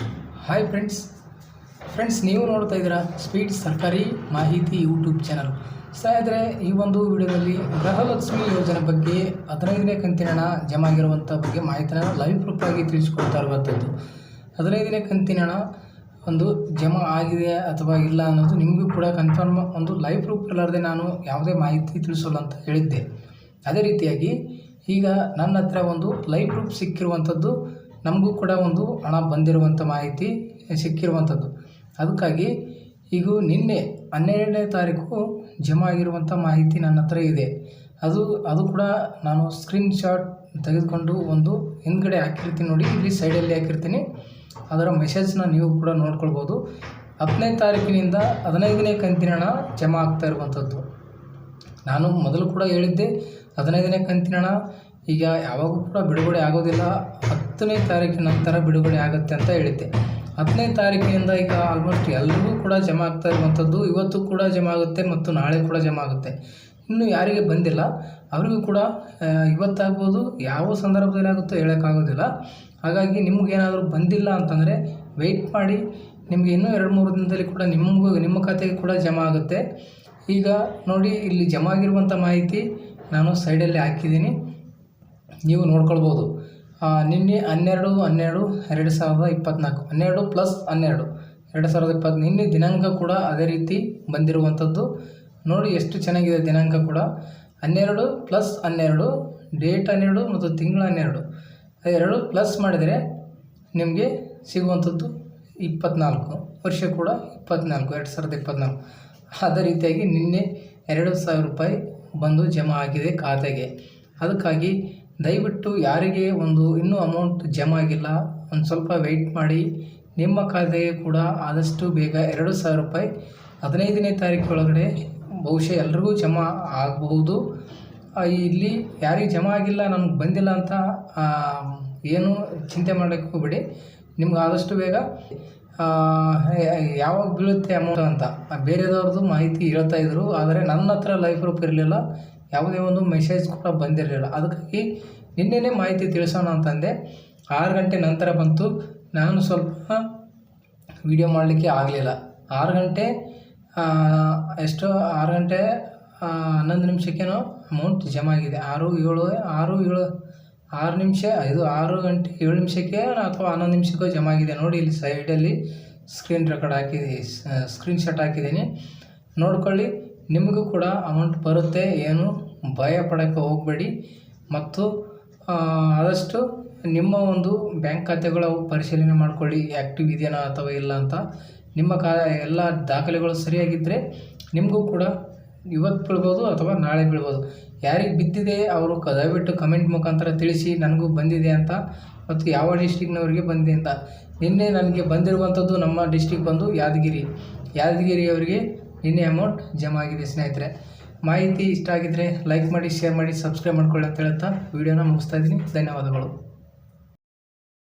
Hi friends friends ನೀವು ನೋಡ್ತಾ ಇದ್ದೀರಾ ಸ್ಪೀಡ್ ಸರ್ಕಾರಿ ಮಾಹಿತಿ ಯೂಟ್ಯೂಬ್ ಚಾನಲ್ ಸ್ನೇಹಿತರೆ ಈ ಒಂದು ವಿಡಿಯೋದಲ್ಲಿ ಗೃಹಲಕ್ಷ್ಮಿ ಯೋಜನೆ ಬಗ್ಗೆ ಹದಿನೈದನೇ ಕಂತಿನ ಹಣ ಜಮಾ ಆಗಿರುವಂಥ ಬಗ್ಗೆ ಮಾಹಿತಿನ ಲೈವ್ ಪ್ರೂಫ್ ಆಗಿ ತಿಳಿಸ್ಕೊಡ್ತಾ ಇರುವಂಥದ್ದು ಹದಿನೈದನೇ ಕಂತಿನ ಹಣ ಒಂದು ಜಮಾ ಆಗಿದೆ ಅಥವಾ ಇಲ್ಲ ಅನ್ನೋದು ನಿಮಗೂ ಕೂಡ ಕನ್ಫರ್ಮ್ ಒಂದು ಲೈವ್ ಪ್ರೂಫ್ ಇರಲಾರ್ದೆ ನಾನು ಯಾವುದೇ ಮಾಹಿತಿ ತಿಳಿಸೋಲ್ಲ ಅಂತ ಹೇಳಿದ್ದೆ. ಅದೇ ರೀತಿಯಾಗಿ ಈಗ ನನ್ನ ಹತ್ರ ಒಂದು ಲೈವ್ ಪ್ರೂಫ್ ಸಿಕ್ಕಿರುವಂಥದ್ದು ನಮಗೂ ಕೂಡ ಒಂದು ಹಣ ಬಂದಿರುವಂಥ ಮಾಹಿತಿ ಸಿಕ್ಕಿರುವಂಥದ್ದು. ಅದಕ್ಕಾಗಿ ಈಗ ನಿನ್ನೆ ಹನ್ನೆರಡನೇ ತಾರೀಕು ಜಮಾ ಆಗಿರುವಂಥ ಮಾಹಿತಿ ನನ್ನ ಹತ್ರ ಇದೆ. ಅದು ಅದು ಕೂಡ ನಾನು ಸ್ಕ್ರೀನ್ ಶಾಟ್ ತೆಗೆದುಕೊಂಡು ಒಂದು ಹಿಂದ್ಗಡೆ ಹಾಕಿರ್ತೀನಿ ನೋಡಿ, ಇಲ್ಲಿ ಸೈಡಲ್ಲಿ ಹಾಕಿರ್ತೀನಿ. ಅದರ ಮೆಸೇಜ್ನ ನೀವು ಕೂಡ ನೋಡ್ಕೊಳ್ಬೋದು. ಹತ್ತನೇ ತಾರೀಕಿನಿಂದ ಹದಿನೈದನೇ ಕಂತಿನ ಹಣ ಜಮಾ ಆಗ್ತಾ ಇರುವಂಥದ್ದು. ನಾನು ಮೊದಲು ಕೂಡ ಹೇಳಿದ್ದೆ, ಹದಿನೈದನೇ ಕಂತಿನ ಹಣ ಈಗ ಯಾವಾಗೂ ಕೂಡ ಬಿಡುಗಡೆ ಆಗೋದಿಲ್ಲ. ಹತ್ತನೇ ತಾರೀಕಿನ ನಂತರ ಬಿಡುಗಡೆ ಆಗುತ್ತೆ ಅಂತ ಹೇಳಿದ್ದೆ. ಹತ್ತನೇ ತಾರೀಕಿನಿಂದ ಈಗ ಆಲ್ಮೋಸ್ಟ್ ಎಲ್ರಿಗೂ ಕೂಡ ಜಮಾ ಆಗ್ತಾ ಇರುವಂಥದ್ದು, ಇವತ್ತು ಕೂಡ ಜಮಾ ಆಗುತ್ತೆ ಮತ್ತು ನಾಳೆ ಕೂಡ ಜಮಾ ಆಗುತ್ತೆ. ಇನ್ನು ಯಾರಿಗೆ ಬಂದಿಲ್ಲ, ಅವರಿಗೂ ಕೂಡ ಇವತ್ತಾಗ್ಬೋದು, ಯಾವ ಸಂದರ್ಭದಲ್ಲಿ ಆಗುತ್ತೋ ಹೇಳೋಕ್ಕಾಗೋದಿಲ್ಲ ಹಾಗಾಗಿ ನಿಮಗೇನಾದರೂ ಬಂದಿಲ್ಲ ಅಂತಂದರೆ ವೆಯ್ಟ್ ಮಾಡಿ, ನಿಮಗೆ ಇನ್ನೂ ಎರಡು ಮೂರು ದಿನದಲ್ಲಿ ಕೂಡ ನಿಮಗೂ, ನಿಮ್ಮ ಖಾತೆಗೆ ಕೂಡ ಜಮಾ ಆಗುತ್ತೆ. ಈಗ ನೋಡಿ, ಇಲ್ಲಿ ಜಮಾ ಆಗಿರುವಂಥ ಮಾಹಿತಿ ನಾನು ಸೈಡಲ್ಲಿ ಹಾಕಿದ್ದೀನಿ. ನೀವು ನೋಡ್ಕೊಳ್ಬೋದು. ನಿನ್ನೆ ಹನ್ನೆರಡು ಹನ್ನೆರಡು, ಎರಡು ಸಾವಿರದ ಇಪ್ಪತ್ತ್ನಾಲ್ಕು ಹನ್ನೆರಡು ಪ್ಲಸ್ ಹನ್ನೆರಡು. ಎರಡು ಸಾವಿರದ ಇಪ್ಪತ್ತು, ನಿನ್ನೆ ದಿನಾಂಕ ಕೂಡ ಅದೇ ರೀತಿ ಬಂದಿರುವಂಥದ್ದು. ನೋಡಿ ಎಷ್ಟು ಚೆನ್ನಾಗಿದೆ ದಿನಾಂಕ ಕೂಡ. ಹನ್ನೆರಡು ಪ್ಲಸ್ ಹನ್ನೆರಡು, ಡೇಟ್ ಹನ್ನೆರಡು ಮತ್ತು ತಿಂಗಳು ಹನ್ನೆರಡು. ಎರಡು ಪ್ಲಸ್ ಮಾಡಿದರೆ ನಿಮಗೆ ಸಿಗುವಂಥದ್ದು ಇಪ್ಪತ್ತ್ನಾಲ್ಕು ವರ್ಷ ಕೂಡ ಇಪ್ಪತ್ತ್ನಾಲ್ಕು ಎರಡು ಸಾವಿರದ ಇಪ್ಪತ್ತ್ನಾಲ್ಕು ಅದೇ ರೀತಿಯಾಗಿ ನಿನ್ನೆ ಎರಡು ಸಾವಿರ ರೂಪಾಯಿ ಬಂದು ಜಮಾ ಆಗಿದೆ ಖಾತೆಗೆ. ಅದಕ್ಕಾಗಿ ದಯವಿಟ್ಟು ಯಾರಿಗೆ ಒಂದು ಇನ್ನೂ ಅಮೌಂಟ್ ಜಮಾ ಆಗಿಲ್ಲ, ಒಂದು ಸ್ವಲ್ಪ ವೆಯ್ಟ್ ಮಾಡಿ. ನಿಮ್ಮ ಖಾತೆಗೆ ಕೂಡ ಆದಷ್ಟು ಬೇಗ ಎರಡು ಸಾವಿರ ರೂಪಾಯಿ ಹದಿನೈದನೇ ತಾರೀಕೊಳಗಡೆ ಬಹುಶಃ ಎಲ್ರಿಗೂ ಜಮಾ ಆಗಬಹುದು. ಇಲ್ಲಿ ಯಾರಿಗೆ ಜಮಾ ಆಗಿಲ್ಲ ನನಗೆ ಬಂದಿಲ್ಲ ಅಂತ ಏನು ಚಿಂತೆ ಮಾಡೋಕ್ಕೆ ಹೋಗ್ಬೇಡಿ ನಿಮ್ಗೆ ಆದಷ್ಟು ಬೇಗ ಯಾವಾಗ ಬೀಳುತ್ತೆ ಅಮೌಂಟ್ ಅಂತ. ಬೇರೆದವ್ರದ್ದು ಮಾಹಿತಿ ಹೇಳ್ತಾ ಇದ್ರು, ಆದರೆ ನನ್ನ ಹತ್ರ ಲೈಫ್ ಪ್ರೂಫ್ ಇರಲಿಲ್ಲ. ಯಾವುದೇ ಒಂದು ಮೆಸೇಜ್ ಕೂಡ ಬಂದಿರಲಿಲ್ಲ. ಅದಕ್ಕಾಗಿ ನಿನ್ನೆನೇ ಮಾಹಿತಿ ತಿಳಿಸೋಣ ಅಂತಂದೆ. ಆರು ಗಂಟೆ ನಂತರ ಬಂತು. ನಾನು ಸ್ವಲ್ಪ ವಿಡಿಯೋ ಮಾಡಲಿಕ್ಕೆ ಆಗಲಿಲ್ಲ. ಆರು ಗಂಟೆ ಎಷ್ಟೋ, ಆರು ಗಂಟೆ ಹನ್ನೊಂದು ನಿಮಿಷಕ್ಕೇನೋ ಅಮೌಂಟ್ ಜಮಾ ಆಗಿದೆ. ಆರು, ಏಳು ಆರು ಏಳು, ಆರು ನಿಮಿಷ, ಇದು ಆರು ಗಂಟೆ, ಏಳು ನಿಮಿಷಕ್ಕೆ ಅಥವಾ ಹನ್ನೊಂದು ನಿಮಿಷಕ್ಕೂ ಜಮಾ ಆಗಿದೆ. ನೋಡಿ ಇಲ್ಲಿ ಸೈಡಲ್ಲಿ ಸ್ಕ್ರೀನ್ ರೆಕಾರ್ಡ್ ಹಾಕಿದ್ದೀನಿ ಸ್ಕ್ರೀನ್ ಶಾಟ್ ಹಾಕಿದ್ದೀನಿ. ನೋಡ್ಕೊಳ್ಳಿ. ನಿಮಗೂ ಕೂಡ ಅಮೌಂಟ್ ಬರುತ್ತೆ, ಏನು ಭಯ ಪಡೋಕ್ಕೆ ಹೋಗಬೇಡಿ. ಮತ್ತು ಆದಷ್ಟು ನಿಮ್ಮ ಒಂದು ಬ್ಯಾಂಕ್ ಖಾತೆಗಳ ಪರಿಶೀಲನೆ ಮಾಡ್ಕೊಳ್ಳಿ ಆ್ಯಕ್ಟಿವ್ ಇದೆಯಾ ಅಥವಾ ಇಲ್ಲ ಅಂತ. ನಿಮ್ಮ ಕಾ ಎಲ್ಲ ದಾಖಲೆಗಳು ಸರಿಯಾಗಿದ್ದರೆ ನಿಮಗೂ ಕೂಡ ಇವತ್ತು ಬೀಳ್ಬೋದು ಅಥವಾ ನಾಳೆ ಬೀಳ್ಬೋದು. ಯಾರಿಗೆ ಬಿದ್ದಿದೆ ಅವರು ದಯವಿಟ್ಟು ಕಮೆಂಟ್ ಮುಖಾಂತರ ತಿಳಿಸಿ, ನನಗೂ ಬಂದಿದೆ ಅಂತ ಮತ್ತು ಯಾವ ಡಿಸ್ಟಿಕ್ನವರಿಗೆ ಬಂದಿದೆ ಅಂತ. ನಿನ್ನೆ ನನಗೆ ಬಂದಿರುವಂಥದ್ದು ನಮ್ಮ ಡಿಸ್ಟಿಕ್ ಬಂದು ಯಾದಗಿರಿ. ಯಾದಗಿರಿಯವರಿಗೆ ನಿನ್ನೆ ಅಮೌಂಟ್ ಜಮಾ ಆಗಿದೆ ಸ್ನೇಹಿತರೆ. ಮಾಹಿತಿ ಇಷ್ಟ ಆಗಿದ್ದರೆ ಲೈಕ್ ಮಾಡಿ ಶೇರ್ ಮಾಡಿ ಸಬ್ಸ್ಕ್ರೈಬ್ ಮಾಡ್ಕೊಳ್ಳಿ ಅಂತ ಹೇಳ್ತಾ ವಿಡಿಯೋನ ಮುಗಿಸ್ತಾ ಇದ್ದೀನಿ. ಧನ್ಯವಾದಗಳು.